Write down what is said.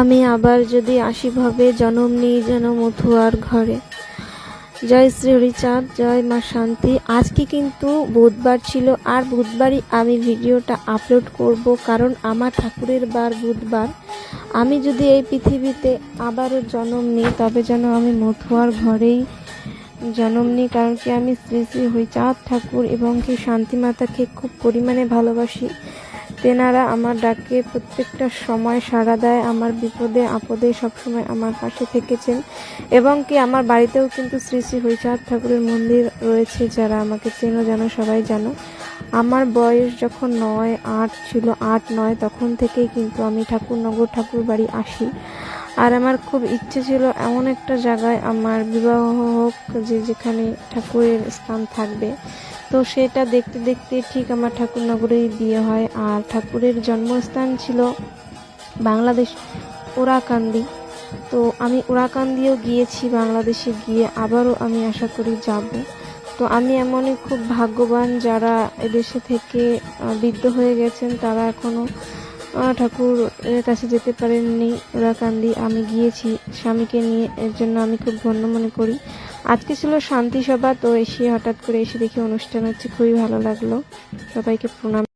আমি আবার যদি আসি ভবে, জনম নিই যেন মথুয়ার ঘরে। জয় শ্রী হরিচাঁদ জয় মা শান্তি। আজকে কিন্তু বুধবার ছিল, আর বুধবারই আমি ভিডিওটা আপলোড করব, কারণ আমার ঠাকুরের বার বুধবার। আমি যদি এই পৃথিবীতে আবারও জন্ম নিই, তবে যেন আমি মথুয়ার ঘরেই জন্ম নিই, কারণ কি আমি শ্রী শ্রী হরিচাঁদ ঠাকুর এবং কি শান্তি মাতাকে খুব পরিমাণে ভালোবাসি। তেনারা আমার ডাকে প্রত্যেকটা সময় সাড়া দেয়, আমার বিপদে, আপদে সবসময় আমার পাশে থেকেছেন। এবং কি আমার বাড়িতেও কিন্তু শ্রী শ্রী হরিচাঁদ ঠাকুরের মন্দির রয়েছে যারা আমাকে চেনো জানো সবাই জানো। আমার বয়স যখন নয়, আট ছিল, আট নয়, তখন থেকেই কিন্তু আমি ঠাকুরনগর ঠাকুর বাড়ি আসি। আর আমার খুব ইচ্ছে ছিল এমন একটা জায়গায় আমার বিবাহ হোক যে যেখানে ঠাকুরের স্থান থাকবে। তো সেটা দেখতে দেখতে ঠিক আমার ঠাকুরনগরেই বিয়ে হয় আর ঠাকুরের জন্মস্থান ছিল বাংলাদেশ ওরাকান্দি। তো আমি ওরাকান্দিও গিয়েছি বাংলাদেশে গিয়ে আবারও আমি আশা করি যাব। তো আমি এমনই খুব ভাগ্যবান যারা এদেশে থেকে বৃদ্ধ হয়ে গেছেন তারা এখনও ঠাকুরের কাছে যেতে পারেননি। ওরা কান্দি, আমি গিয়েছি। স্বামীকে নিয়ে এর জন্য আমি খুব ধন্য মনে করি। আজকে ছিল শান্তি সভা তো এসে হঠাৎ করে এসে দেখি অনুষ্ঠান হচ্ছে, খুবই ভালো লাগল। সবাইকে প্রণাম।